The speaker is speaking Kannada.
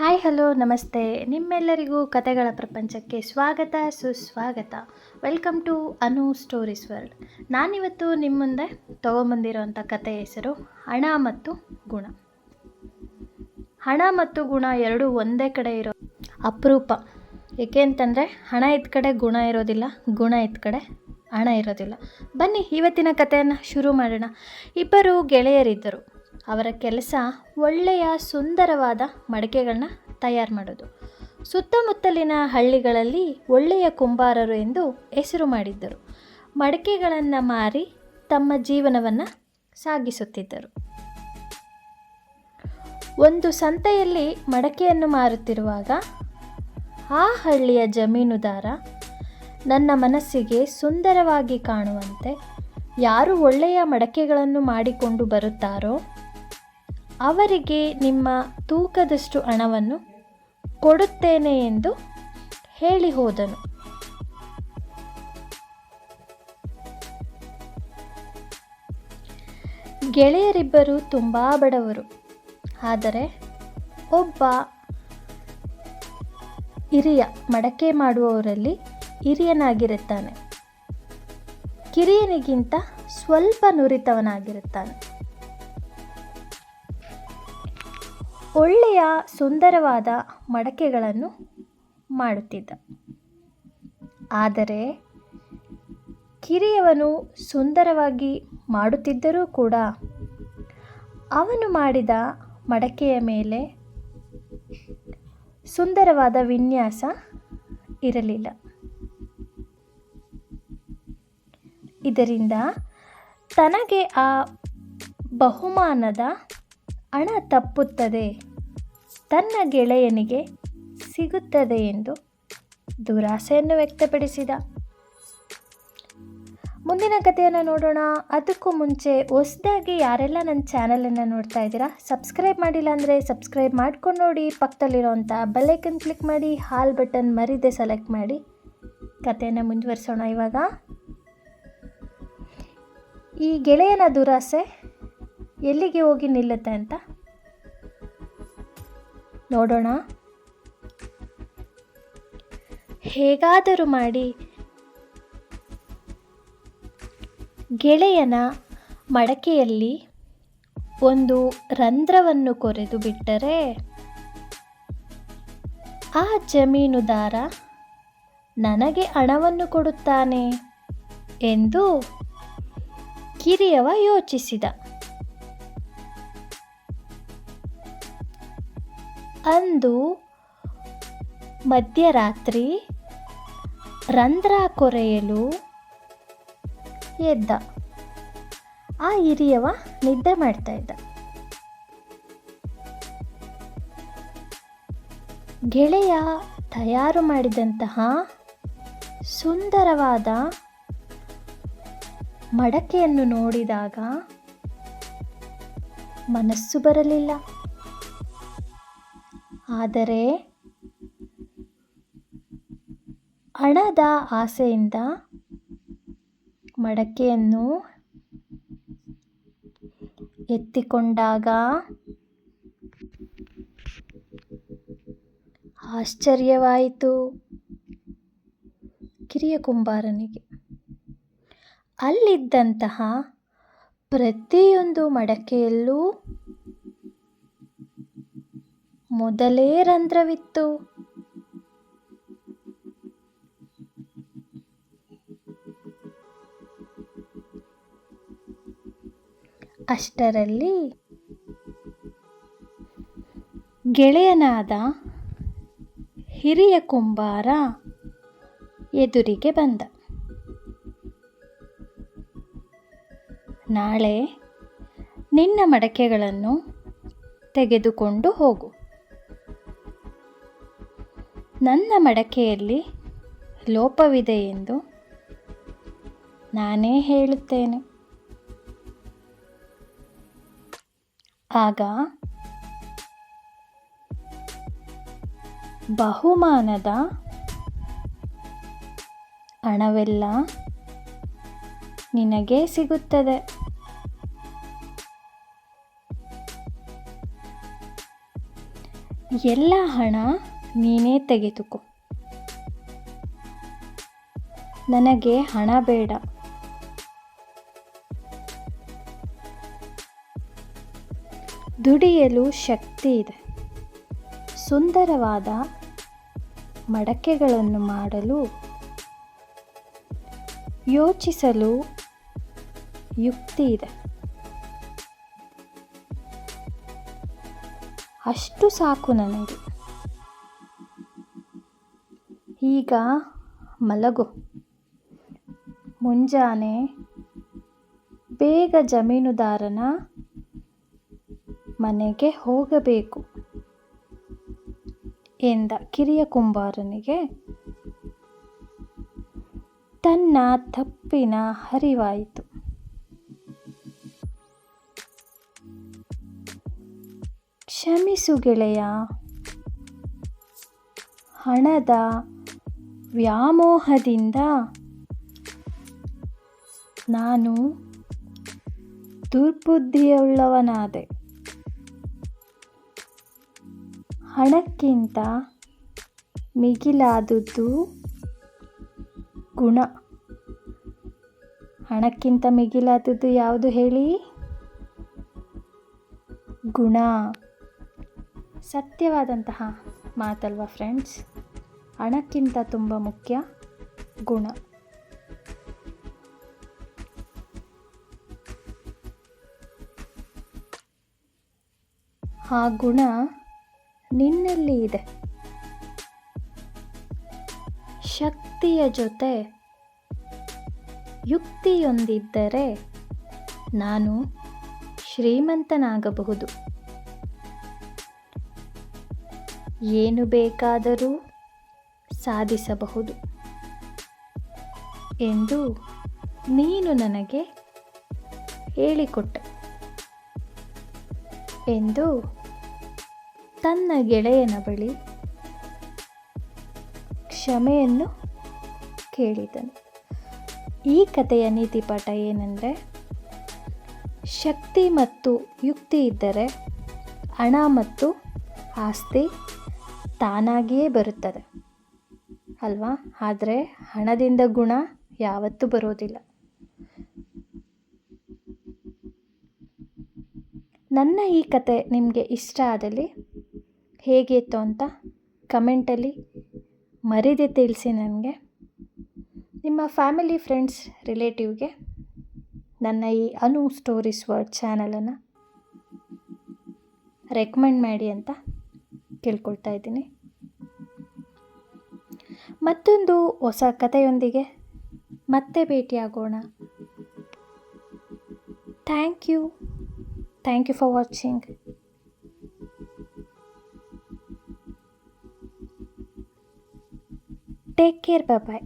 ಹಾಯ್, ಹಲೋ, ನಮಸ್ತೆ. ನಿಮ್ಮೆಲ್ಲರಿಗೂ ಕತೆಗಳ ಪ್ರಪಂಚಕ್ಕೆ ಸ್ವಾಗತ, ಸುಸ್ವಾಗತ. Welcome to Anu stories world ನಾನಿವತ್ತು ನಿಮ್ಮ ಮುಂದೆ ತೊಗೊಂಬಂದಿರೋಂಥ ಕತೆ ಹೆಸರು ಹಣ ಮತ್ತು ಗುಣ. ಹಣ ಮತ್ತು ಗುಣ ಎರಡೂ ಒಂದೇ ಕಡೆ ಇರೋ ಅಪರೂಪ. ಏಕೆ ಅಂತಂದರೆ, ಹಣ ಇದ್ದ ಕಡೆ ಗುಣ ಇರೋದಿಲ್ಲ. ಗುಣ ಇದ್ದ ಕಡೆ ಹಣ ಇರೋದಿಲ್ಲ. ಬನ್ನಿ, ಇವತ್ತಿನ ಕಥೆಯನ್ನು ಶುರು ಮಾಡೋಣ. ಇಬ್ಬರು ಗೆಳೆಯರಿದ್ದರು. ಅವರ ಕೆಲಸ ಒಳ್ಳೆಯ ಸುಂದರವಾದ ಮಡಕೆಗಳನ್ನ ತಯಾರು ಮಾಡೋದು. ಸುತ್ತಮುತ್ತಲಿನ ಹಳ್ಳಿಗಳಲ್ಲಿ ಒಳ್ಳೆಯ ಕುಂಬಾರರು ಎಂದು ಹೆಸರು ಮಾಡಿದ್ದರು. ಮಡಕೆಗಳನ್ನು ಮಾರಿ ತಮ್ಮ ಜೀವನವನ್ನು ಸಾಗಿಸುತ್ತಿದ್ದರು. ಒಂದು ಸಂತೆಯಲ್ಲಿ ಮಡಕೆಯನ್ನು ಮಾರುತ್ತಿರುವಾಗ, ಆ ಹಳ್ಳಿಯ ಜಮೀನುದಾರ ನನ್ನ ಮನಸ್ಸಿಗೆ ಸುಂದರವಾಗಿ ಕಾಣುವಂತೆ ಯಾರು ಒಳ್ಳೆಯ ಮಡಕೆಗಳನ್ನು ಮಾಡಿಕೊಂಡು ಬರುತ್ತಾರೋ ಅವರಿಗೆ ನಿಮ್ಮ ತೂಕದಷ್ಟು ಹಣವನ್ನು ಕೊಡುತ್ತೇನೆ ಎಂದು ಹೇಳಿ ಹೋದನು. ಗೆಳೆಯರಿಬ್ಬರು ತುಂಬ ಬಡವರು. ಆದರೆ ಒಬ್ಬ ಹಿರಿಯ ಮಡಕೆ ಮಾಡುವವರಲ್ಲಿ ಹಿರಿಯನಾಗಿರುತ್ತಾನೆ. ಕಿರಿಯನಿಗಿಂತ ಸ್ವಲ್ಪ ನುರಿತವನಾಗಿರುತ್ತಾನೆ. ಒಳ್ಳೆಯ ಸುಂದರವಾದ ಮಡಕೆಗಳನ್ನು ಮಾಡುತ್ತಿದ್ದ. ಆದರೆ ಕಿರಿಯವನು ಸುಂದರವಾಗಿ ಮಾಡುತ್ತಿದ್ದರೂ ಕೂಡ ಅವನು ಮಾಡಿದ ಮಡಕೆಯ ಮೇಲೆ ಸುಂದರವಾದ ವಿನ್ಯಾಸ ಇರಲಿಲ್ಲ. ಇದರಿಂದ ತನಗೆ ಆ ಬಹುಮಾನದ ಹಣ ತಪ್ಪುತ್ತದೆ. ತನ್ನ ಗೆಳೆಯನಿಗೆ ಸಿಗುತ್ತದೆ ಎಂದು ದುರಾಸೆಯನ್ನು ವ್ಯಕ್ತಪಡಿಸಿದ. ಮುಂದಿನ ಕಥೆಯನ್ನು ನೋಡೋಣ. ಅದಕ್ಕೂ ಮುಂಚೆ ಹೊಸದಾಗಿ ಯಾರೆಲ್ಲ ನನ್ನ ಚಾನಲನ್ನು ನೋಡ್ತಾ ಇದ್ದೀರಾ, ಸಬ್ಸ್ಕ್ರೈಬ್ ಮಾಡಿಲ್ಲ ಅಂದರೆ ಸಬ್ಸ್ಕ್ರೈಬ್ ಮಾಡ್ಕೊಂಡು ನೋಡಿ. ಪಕ್ಕದಲ್ಲಿರೋಂಥ ಬೆಲ್ಲೈಕನ್ ಕ್ಲಿಕ್ ಮಾಡಿ, ಹಾಲ್ ಬಟನ್ ಮರಿದೆ ಸೆಲೆಕ್ಟ್ ಮಾಡಿ. ಕಥೆಯನ್ನು ಮುಂದುವರಿಸೋಣ ಇವಾಗ. ಈ ಗೆಳೆಯನ ದುರಾಸೆ ಎಲ್ಲಿಗೆ ಹೋಗಿ ನಿಲ್ಲುತ್ತೆ ಅಂತ? ನೋಡೋಣ. ಹೇಗಾದರೂ ಮಾಡಿ ಗೆಳೆಯನ ಮಡಕೆಯಲ್ಲಿ ಒಂದು ರಂಧ್ರವನ್ನು ಕೊರೆದು ಬಿಟ್ಟರೆ ಆ ಜಮೀನುದಾರ ನನಗೆ ಹಣವನ್ನು ಕೊಡುತ್ತಾನೆ ಎಂದು ಕಿರಿಯವ ಯೋಚಿಸಿದ. ಅಂದು ಮಧ್ಯರಾತ್ರಿ ರಂಧ್ರ ಕೊರೆಯಲು ಎದ್ದ. ಆ ಹಿರಿಯವ ನಿದ್ದೆ ಮಾಡ್ತಾ ಇದ್ದ. ಗೆಳೆಯ ತಯಾರು ಮಾಡಿದಂತಹ ಸುಂದರವಾದ ಮಡಕೆಯನ್ನು ನೋಡಿದಾಗ ಮನಸ್ಸು ಬರಲಿಲ್ಲ. ಆದರೆ ಹಣದ ಆಸೆಯಿಂದ ಮಡಕೆಯನ್ನು ಎತ್ತಿಕೊಂಡಾಗ ಆಶ್ಚರ್ಯವಾಯಿತು ಕಿರಿಯ ಕುಂಬಾರನಿಗೆ. ಅಲ್ಲಿದ್ದಂತಹ ಪ್ರತಿಯೊಂದು ಮಡಕೆಯಲ್ಲೂ ಮೊದಲೇ ರಂಧ್ರವಿತ್ತು. ಅಷ್ಟರಲ್ಲಿ ಗೆಳೆಯನಾದ ಹಿರಿಯ ಕುಂಬಾರ ಎದುರಿಗೆ ಬಂದ. ನಾಳೆ ನಿನ್ನ ಮಡಕೆಗಳನ್ನು ತೆಗೆದುಕೊಂಡು ಹೋಗು. ನನ್ನ ಮಡಕೆಯಲ್ಲಿ ಲೋಪವಿದೆ ಎಂದು ನಾನೇ ಹೇಳುತ್ತೇನೆ. ಆಗ ಬಹುಮಾನದ ಹಣವೆಲ್ಲ ನಿನಗೆ ಸಿಗುತ್ತದೆ. ಎಲ್ಲ ಹಣ ನೀನೇ ತೆಗೆದುಕೊ. ನನಗೆ ಹಣ ಬೇಡ. ದುಡಿಯಲು ಶಕ್ತಿ ಇದೆ. ಸುಂದರವಾದ ಮಡಕೆಗಳನ್ನು ಮಾಡಲು, ಯೋಚಿಸಲು ಯುಕ್ತಿ ಇದೆ. ಅಷ್ಟು ಸಾಕು ನನಗೆ. ಈಗ ಮಲಗು. ಮುಂಜಾನೆ ಬೇಗ ಜಮೀನುದಾರನ ಮನೆಗೆ ಹೋಗಬೇಕು ಎಂದ ಕಿರಿಯ ಕುಂಬಾರನಿಗೆ. ತನ್ನ ತಪ್ಪಿನ ಹರಿವಾಯಿತು ಕ್ಷಮಿಸು ಗೆಳೆಯ, ಹಣದ ವ್ಯಾಮೋಹದಿಂದ ನಾನು ದುರ್ಬುದ್ಧಿಯುಳ್ಳವನಾದೆ. ಹಣಕ್ಕಿಂತ ಮಿಗಿಲಾದುದು ಗುಣ. ಹಣಕ್ಕಿಂತ ಮಿಗಿಲಾದದ್ದು ಯಾವುದು ಹೇಳಿ? ಗುಣ. ಸತ್ಯವಾದಂತಹ ಮಾತಲ್ವಾ ಫ್ರೆಂಡ್ಸ್ ಹಣಕ್ಕಿಂತ ತುಂಬ ಮುಖ್ಯ ಗುಣ. ಆ ಗುಣ ನಿನ್ನಲ್ಲಿ ಇದೆ. ಶಕ್ತಿಯ ಜೊತೆ ಯುಕ್ತಿಯೊಂದಿದ್ದರೆ ನಾನು ಶ್ರೀಮಂತನಾಗಬಹುದು. ಏನು ಬೇಕಾದರೂ ಸಾಧಿಸಬಹುದು ಎಂದು ನೀನು ನನಗೆ ಹೇಳಿಕೊಟ್ಟೆ ಎಂದು ತನ್ನ ಗೆಳೆಯನ ಬಳಿ ಕ್ಷಮೆಯನ್ನು ಕೇಳಿದನು. ಈ ಕಥೆಯ ನೀತಿಪಾಠ ಏನೆಂದರೆ, ಶಕ್ತಿ ಮತ್ತು ಯುಕ್ತಿ ಇದ್ದರೆ ಹಣ ಮತ್ತು ಆಸ್ತಿ ತಾನಾಗಿಯೇ ಬರುತ್ತದೆ. ಅಲ್ವಾ? ಆದರೆ ಹಣದಿಂದ ಗುಣ ಯಾವತ್ತೂ ಬರೋದಿಲ್ಲ. ನನ್ನ ಈ ಕತೆ ನಿಮಗೆ ಇಷ್ಟ ಆದಲ್ಲಿ ಹೇಗಿತ್ತು ಅಂತ ಕಮೆಂಟಲ್ಲಿ ಮರೀದೆ ತಿಳಿಸಿ ನನಗೆ. ನಿಮ್ಮ ಫ್ಯಾಮಿಲಿ, ಫ್ರೆಂಡ್ಸ್, ರಿಲೇಟಿವ್ಗೆ ನನ್ನ ಈ ಅನು ಸ್ಟೋರೀಸ್ ವರ್ಡ್ ಚಾನಲನ್ನು ರೆಕಮೆಂಡ್ ಮಾಡಿ ಅಂತ ಕೇಳ್ಕೊಳ್ತಾ ಇದ್ದೀನಿ. ಮತ್ತೊಂದು ಹೊಸ ಕಥೆಯೊಂದಿಗೆ ಮತ್ತೆ ಭೇಟಿಯಾಗೋಣ. Thank you thank you for watching take care bye